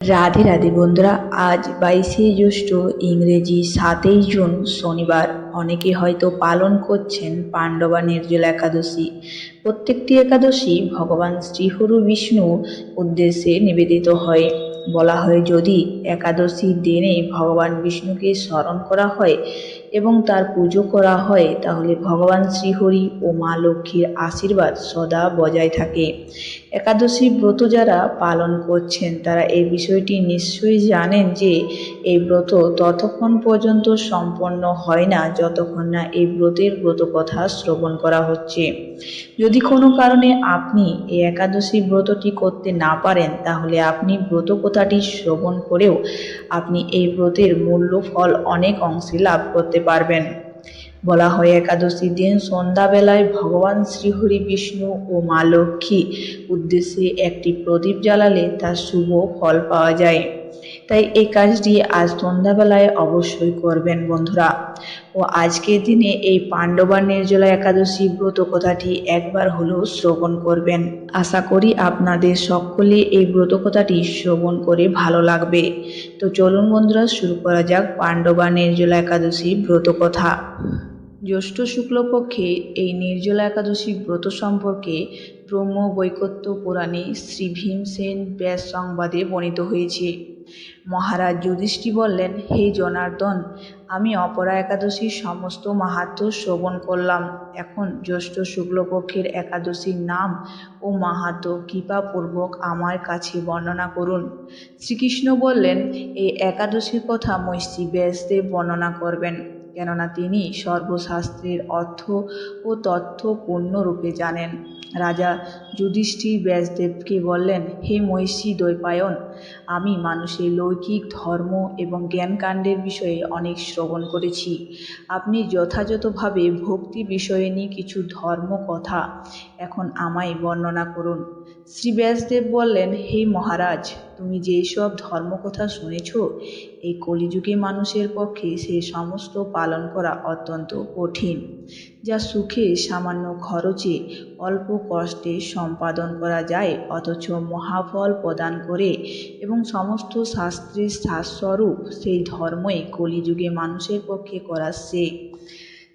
রাধে রাধে বন্ধুরা, আজ বাইশে জ্যৈষ্ঠ ইংরেজি সাতই জুন শনিবার। অনেকে হয়তো পালন করছেন পাণ্ডবা নির্জল একাদশী। প্রত্যেকটি একাদশী ভগবান শ্রীহরু বিষ্ণু উদ্দেশ্যে নিবেদিত হয়। বলা হয়, যদি একাদশীর দিনে ভগবান বিষ্ণুকে স্মরণ করা হয় এবং তার পুজো করা হয়, তাহলে ভগবান শ্রীহরি ও মা লক্ষ্মীর আশীর্বাদ সদা বজায় থাকে। একাদশী ব্রত যারা পালন করছেন, তারা এই বিষয়টি নিশ্চয়ই জানেন যে এই ব্রত ততক্ষণ পর্যন্ত সম্পন্ন হয় না, যতক্ষণ না এই ব্রতের ব্রত কথা শ্রবণ করা হচ্ছে। যদি কোনো কারণে আপনি এই একাদশী ব্রতটি করতে না পারেন, তাহলে আপনি ব্রত কথাটি শ্রবণ করেও আপনি এই ব্রতের মূল্য ফল অনেক অংশে লাভ করতে পারবেন। বলা হয় একাদশীর দিন সন্ধ্যাবেলায় ভগবান শ্রীহরি বিষ্ণু ও মা লক্ষ্মী উদ্দেশ্যে একটি প্রদীপ জ্বালালে তার শুভ ফল পাওয়া যায়। তাই এই কাজটি আজ সন্ধ্যাবেলায় অবশ্যই করবেন বন্ধুরা। ও আজকের দিনে এই পাণ্ডবা নির্জলা একাদশী ব্রত কথাটি একবার হলেও শ্রবণ করবেন। আশা করি আপনাদের সকলে এই ব্রত কথাটি শ্রবণ করে ভালো লাগবে। তো চলুন বন্ধুরা, শুরু করা যাক পাণ্ডবা নির্জলা একাদশী ব্রত কথা। জ্যৈষ্ঠ শুক্লপক্ষে এই নির্জলা একাদশী ব্রত সম্পর্কে ব্রহ্ম বৈকত্য পুরাণে শ্রী ভীমসেন ব্যাস সংবাদে বর্ণিত হয়েছে। মহারাজ যুধিষ্ঠি বললেন, হে জনার্দন, আমি অপরা একাদশীর সমস্ত মাহাত্ম্য শ্রবণ করলাম। এখন জ্যৈষ্ঠ শুক্লপক্ষের একাদশীর নাম ও মাহাত্ম্য কৃপাপূর্বক আমার কাছে বর্ণনা করুন। শ্রীকৃষ্ণ বললেন, এই একাদশীর কথা মৈশ্রী ব্যাসদেব বর্ণনা করবেন। কেননা তিনি সর্বশাস্ত্রের অর্থ ও তথ্য পূর্ণরূপে জানেন। রাজা যুধিষ্ঠির ব্যাসদেবকে বললেন, হে মহিষী দ্বৈপায়ন আমি মানুষের লৌকিক ধর্ম এবং জ্ঞানকাণ্ডের বিষয়ে অনেক শ্রবণ করেছি। আপনি যথাযথভাবে ভক্তি বিষয়ে নিয়ে কিছু ধর্ম কথা এখন আমায় বর্ণনা করুন। শ্রী ব্যাসদেব বললেন, হে মহারাজ, তুমি যেই সব ধর্মকথা শুনেছ, এই কলিযুগে মানুষের পক্ষে সে সমস্ত পালন করা অত্যন্ত কঠিন, যা সুখে সামান্য খরচে অল্প কষ্টে সম্পাদন করা যায়, অথচ মহাফল প্রদান করে এবং সমস্ত শাস্ত্রের সারস্বরূপ সেই ধর্মই কলিযুগে মানুষের পক্ষে করা সে।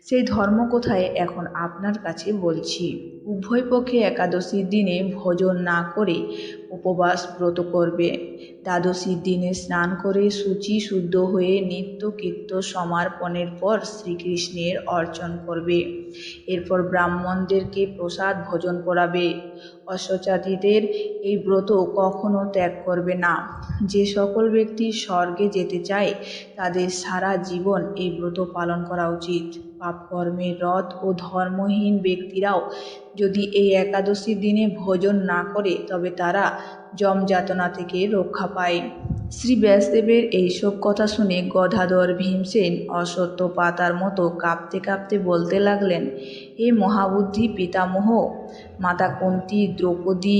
সেই ধর্ম কোথায় এখন আপনার কাছে বলছি। উভয় পক্ষে একাদশীর দিনে ভোজন না করে উপবাস ব্রত করবে। দ্বাদশীর দিনে স্নান করে শুচি শুদ্ধ হয়ে নিত্য কীর্ত সমর্পণের পর শ্রীকৃষ্ণের অর্চন করবে। এরপর ব্রাহ্মণদেরকে প্রসাদ ভোজন করাবে। অশ্বচারীদের এই ব্রত কখনো ত্যাগ করবে না। যে সকল ব্যক্তি স্বর্গে যেতে চায়, তাদের সারা জীবন এই ব্রত পালন করা উচিত। পাপকর্মের রথ ও ধর্মহীন ব্যক্তিরাও যদি এই একাদশীর দিনে ভোজন না করে, তবে তারা যমযাতনা থেকে রক্ষা পায়। শ্রী ব্যাসদেবের এইসব কথা শুনে গদাধর ভীমসেন অসত্য পাতার মতো কাঁপতে কাঁপতে বলতে লাগলেন, হে মহাবুদ্ধি পিতামহ, মাতা কুন্তী, দ্রৌপদী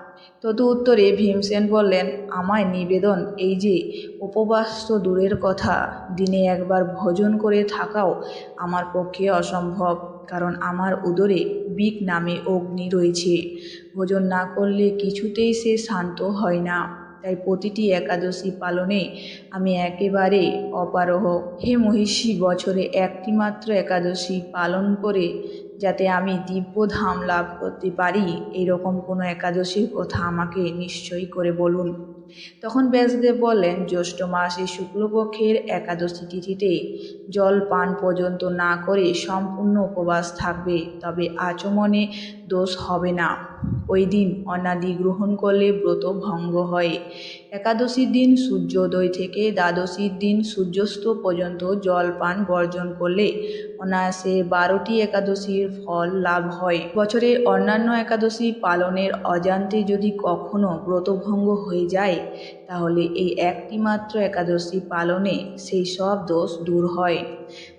তদু উত্তরে ভীমসেন বললেন, আমায় নিবেদন এই যে, উপবাস তো দূরের কথা। দিনে একবার ভোজন করে থাকাও আমার পক্ষে অসম্ভব, কারণ আমার উদরে বিক নামে অগ্নি রয়েছে। ভোজন না করলে কিছুতেই সে শান্ত হয় না। তাই প্রতিটি একাদশী পালনে আমি একেবারে অপারহ। হে মহিষী, বছরে একটি মাত্র একাদশী পালন করে যাতে আমি দিব্যধাম লাভ করতে পারি এরকম কোনো একাদশীর কথা আমাকে নিশ্চয়ই করে বলুন। তখন ব্যাসদেব বললেন, জ্যৈষ্ঠ মাসে শুক্লপক্ষের একাদশী তিথিতে জল পান পর্যন্ত না করে সম্পূর্ণ উপবাস থাকবে, তবে আচমনে দোষ হবে না। ওই দিন অনাদি গ্রহণ করলে ব্রত ভঙ্গ হয়। একাদশীর দিন সূর্যোদয় থেকে দ্বাদশীর দিন সূর্যাস্ত পর্যন্ত জলপান বর্জন করলে অনায়াসে বারোটি একাদশীর ফল লাভ হয়। বছরের অন্যান্য একাদশী পালনের অজান্তে যদি কখনো ব্রতভঙ্গ হয়ে যায় তাহলে এই একটি মাত্র একাদশী পালনে সেই সব দোষ দূর হয়।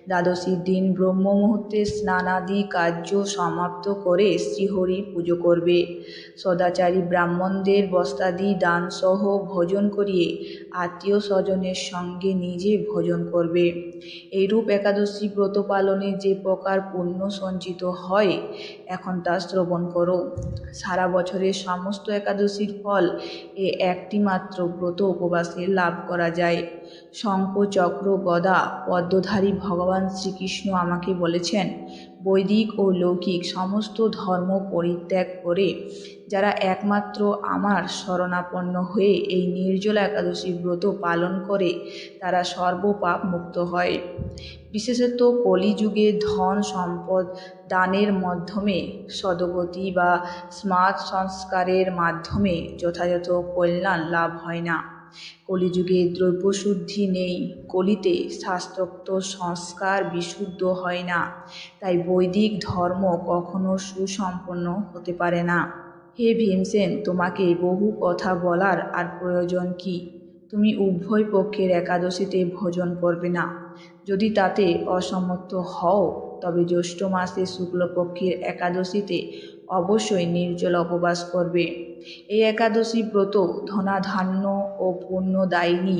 দ্বাদশীর দিন ব্রহ্ম মুহূর্তে স্নানাদি কার্য সমাপ্ত করে শ্রীহরি পুজো করবে। সদাচারী ব্রাহ্মণদের বস্তাদি দানসহ ভোজন করিয়ে আত্মীয় স্বজনের সঙ্গে নিজে ভোজন করবে। এইরূপ একাদশী ব্রত পালনে যে প্রকার পুণ্য সঞ্চিত হয়, এখন তা শ্রবণ করো। সারা বছরের সমস্ত একাদশীর ফল এ একটি মাত্র ব্রত উপবাসে লাভ করা যায়। শঙ্খ, চক্র, গদা, পদ্মধারী ভগবান শ্রীকৃষ্ণ আমাকে বলেছেন, বৈদিক ও লৌকিক সমস্ত ধর্ম পরিত্যাগ করে যারা একমাত্র আমার শরণাপন্ন হয়ে এই নির্জলা একাদশী ব্রত পালন করে, তারা সর্বপাপ মুক্ত হয়। বিশেষত কলিযুগে ধন সম্পদ দানের মাধ্যমে, সদগতি বা স্মার্ট সংস্কারের মাধ্যমে যথাযথ কল্যাণ লাভ হয় না। কলিযুগে দ্রব্যশুদ্ধি নেই, কলিতে শাস্ত্রোক্ত সংস্কার বিশুদ্ধ হয় না, তাই বৈদিক ধর্ম কখনো সুসম্পন্ন হতে পারে না। হে ভীমসেন, তোমাকে বহু কথা বলার আর প্রয়োজন কি? তুমি উভয় পক্ষের একাদশীতে ভোজন করবে না। যদি তাতে অসমর্থ হও তবে জ্যৈষ্ঠ মাসে শুক্লপক্ষের একাদশীতে অবশ্যই নির্জল উপবাস করবে। এই একাদশী ব্রত ধনাধান্য ও পুণ্যদায়িনী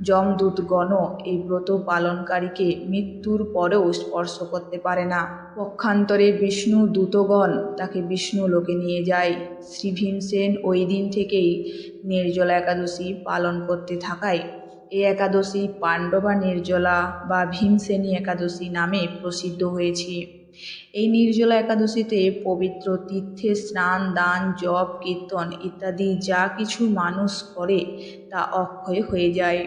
যমদূতগণ এই ব্রত পালনকারীকে মৃত্যুর পরেও স্পর্শ করতে পারে না। পক্ষান্তরে বিষ্ণু দূতগণ তাকে বিষ্ণু লোকে নিয়ে যায়। শ্রী ভীমসেন ওই দিন থেকেই নির্জলা একাদশী পালন করতে থাকায় এই একাদশী পাণ্ডবা নির্জলা বা ভীমসেনী একাদশী নামে প্রসিদ্ধ হয়েছে। এই নির্জলা একাদশীতে পবিত্র তীর্থে স্নান, দান, জপ, কীর্তন ইত্যাদি যা কিছু মানুষ করে তা অক্ষয় হয়ে যায়।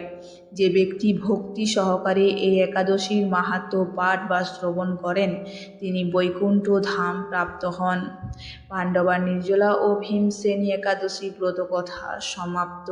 যে ব্যক্তি ভক্তি সহকারে এই একাদশীর মাহাত্ম্য পাঠ বা শ্রবণ করেন, তিনি বৈকুণ্ঠ ধাম প্রাপ্ত হন। পাণ্ডবা নির্জলা ও ভীমসেনী একাদশী ব্রতকথা সমাপ্ত।